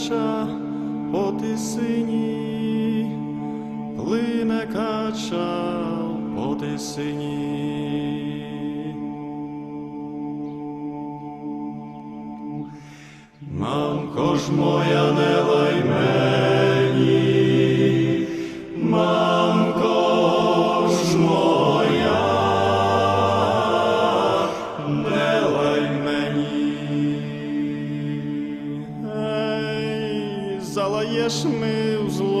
кача по тисині, плине кача по тисині. Мамко ж моя, не Ей, ми в злу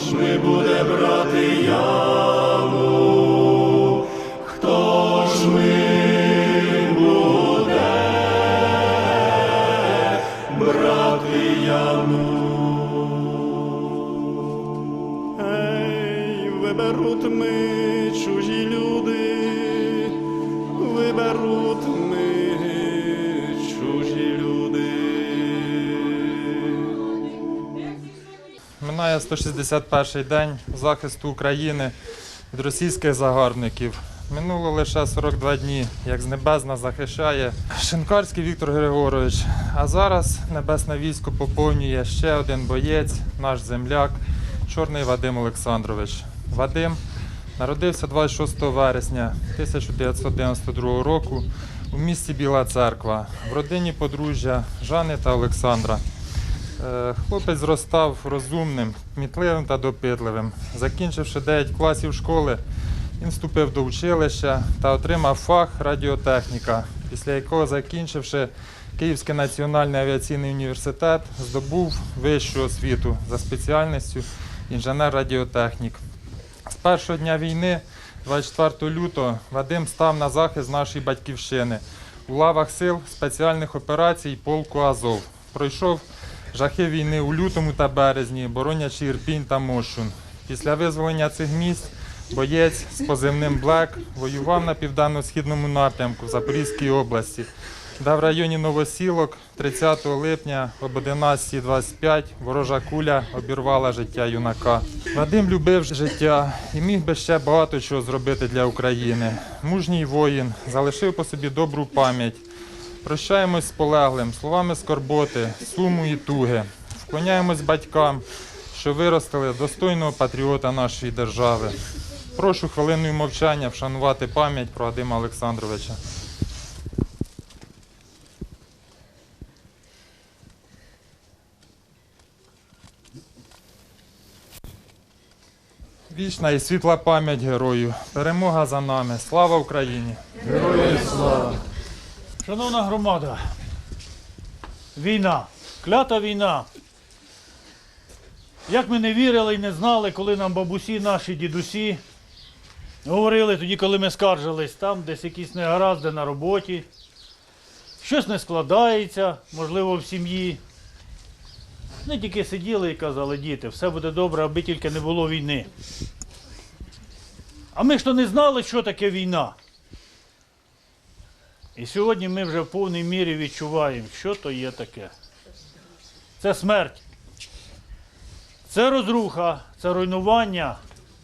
ж ми буде брати яму? Минає 161 день захисту України від російських загарбників. Минуло лише 42 дні, як з небес нас захищає Шинкарський Віктор Григорович. А зараз небесне військо поповнює ще один боєць, наш земляк, Чорний Вадим Олександрович. Вадим народився 26 вересня 1992 року у місті Біла Церква в родині подружжя Жани та Олександра. Е, Хлопець зростав розумним, кмітливим та допитливим. Закінчивши 9 класів школи, він вступив до училища та отримав фах радіотехніка, після якого, закінчивши Київський національний авіаційний університет, здобув вищу освіту за спеціальністю інженер-радіотехнік. З першого дня війни, 24 лютого, Вадим став на захист нашої батьківщини у лавах сил спеціальних операцій полку Азов. Пройшов жахи війни у лютому та березні, боронячи Ірпінь та Мощун. Після визволення цих міст боєць з позивним Блек воював на південно-східному напрямку в Запорізькій області, де в районі Новосілок 30 липня об 11.25 ворожа куля обірвала життя юнака. Вадим любив життя і міг би ще багато чого зробити для України. Мужній воїн залишив по собі добру пам'ять. Прощаємось з полеглим, словами скорботи, суму і туги. Вклоняємось батькам, що виростили достойного патріота нашої держави. Прошу хвилиною мовчання вшанувати пам'ять про Вадима Олександровича. Вічна і світла пам'ять герою. Перемога за нами. Слава Україні! Шановна громада, війна, клята війна. Як ми не вірили і не знали, коли нам бабусі, наші дідусі говорили тоді, коли ми скаржились, там десь якісь негаразди на роботі, щось не складається, можливо, в сім'ї. Не тільки сиділи і казали, діти, все буде добре, аби тільки не було війни. А ми ж то не знали, що таке війна. І сьогодні ми вже в повній мірі відчуваємо, що то є таке. Це смерть. Це розруха, це руйнування,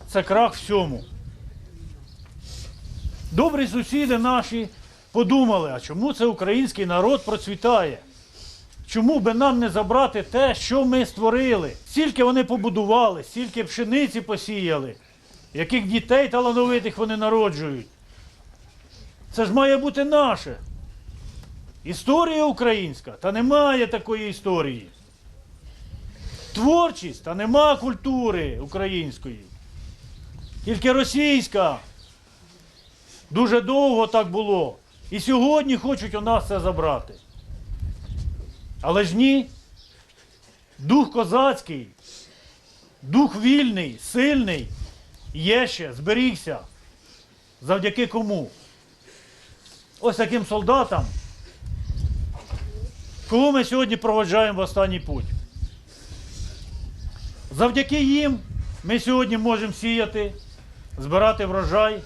це крах всьому. Добрі сусіди наші подумали, а чому це український народ процвітає? Чому би нам не забрати те, що ми створили? Стільки вони побудували, стільки пшениці посіяли, яких дітей талановитих вони народжують. Це ж має бути наше. Історія українська, та немає такої історії. Творчість, та нема культури української. Тільки російська. Дуже довго так було. І сьогодні хочуть у нас це забрати. Але ж ні. Дух козацький, дух вільний, сильний є ще, зберігся. Завдяки кому? Ось таким солдатам, кого ми сьогодні проводжаємо в останній путь. Завдяки їм ми сьогодні можемо сіяти, збирати врожай.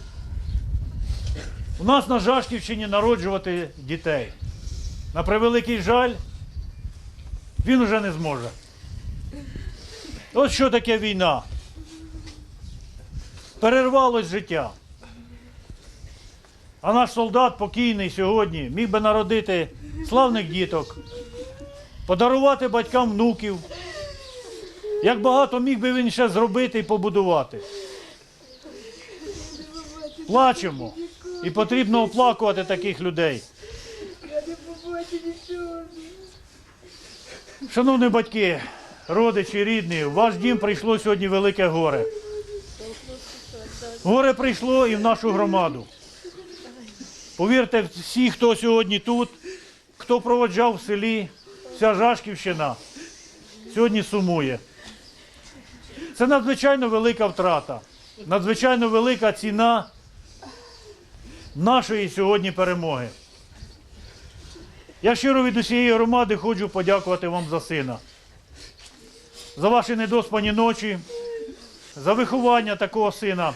У нас на Жашківщині народжувати дітей. На превеликий жаль, він уже не зможе. Ось що таке війна. Перервалось життя. А наш солдат покійний сьогодні міг би народити славних діток, подарувати батькам внуків, Як багато міг би він ще зробити і побудувати. Плачемо. І потрібно оплакувати таких людей. Шановні батьки, родичі, рідні, в ваш дім прийшло сьогодні велике горе. Горе прийшло і в нашу громаду. Повірте, всі, хто сьогодні тут, хто проводжав в селі, вся Жашківщина, сьогодні сумує. Це надзвичайно велика втрата, надзвичайно велика ціна нашої сьогодні перемоги. Я щиро від усієї громади хочу подякувати вам за сина, за ваші недоспані ночі, за виховання такого сина.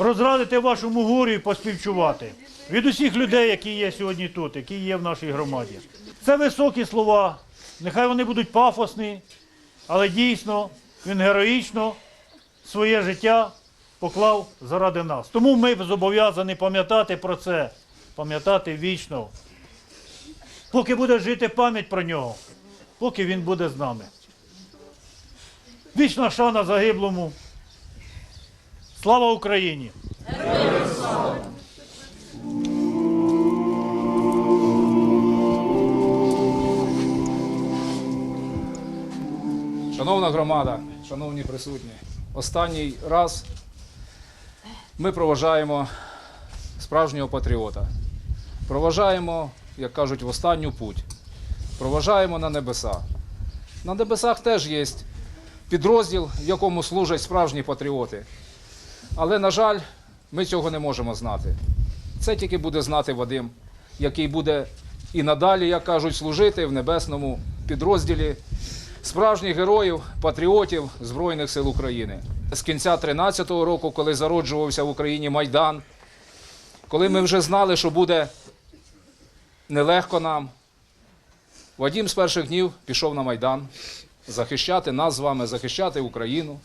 Розрадити вашому горю і поспівчувати. Від усіх людей, які є сьогодні тут, які є в нашій громаді. Це високі слова, нехай вони будуть пафосні, але дійсно він героїчно своє життя поклав заради нас. Тому ми зобов'язані пам'ятати про це, пам'ятати вічно. Поки буде жити пам'ять про нього, поки він буде з нами. Вічна шана загиблому. Слава Україні! Шановна громада, шановні присутні, останній раз ми проважаємо справжнього патріота. Проважаємо, як кажуть, в останню путь. Проважаємо на небеса. На небесах теж є підрозділ, в якому служать справжні патріоти. Але, на жаль, ми цього не можемо знати. Це тільки буде знати Вадим, який буде і надалі, як кажуть, служити в небесному підрозділі справжніх героїв, патріотів Збройних сил України. З кінця 13-го року, коли зароджувався в Україні Майдан, коли ми вже знали, що буде нелегко нам, Вадім з перших днів пішов на Майдан захищати нас з вами, захищати Україну.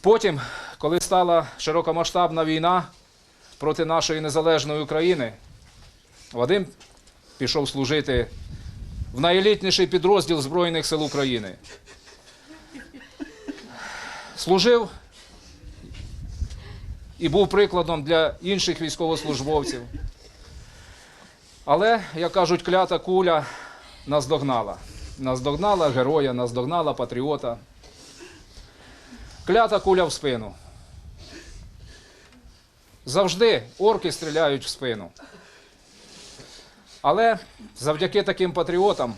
Потім, коли стала широкомасштабна війна проти нашої незалежної України, Вадим пішов служити в найелітніший підрозділ Збройних сил України. Служив і був прикладом для інших військовослужбовців. Але, як кажуть, клята куля наздогнала. Наздогнала героя, наздогнала патріота. Клята куля в спину. Завжди орки стріляють в спину. Але завдяки таким патріотам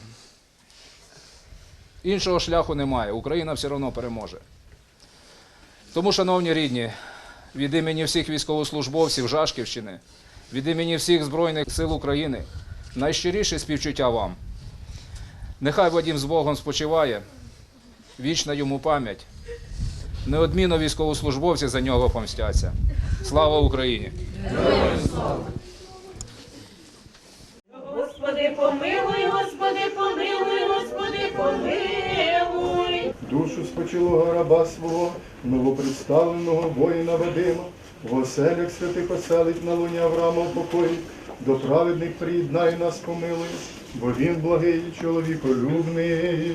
іншого шляху немає. Україна все одно переможе. Тому, шановні рідні, від імені всіх військовослужбовців Жашківщини, від імені всіх Збройних сил України, найщиріше співчуття вам. Нехай Вадім з Богом спочиває, вічна йому пам'ять. Неодмінно військовослужбовці за нього помстяться. Слава Україні! Господи, помилуй, Господи, помилуй, Господи, помилуй. Душу спочилого раба свого, новопредставленого воїна Вадима, в оселях святих поселить на луні Авраама в покої, до праведних приєднай нас помилуй, бо він благий і чоловіколюбний.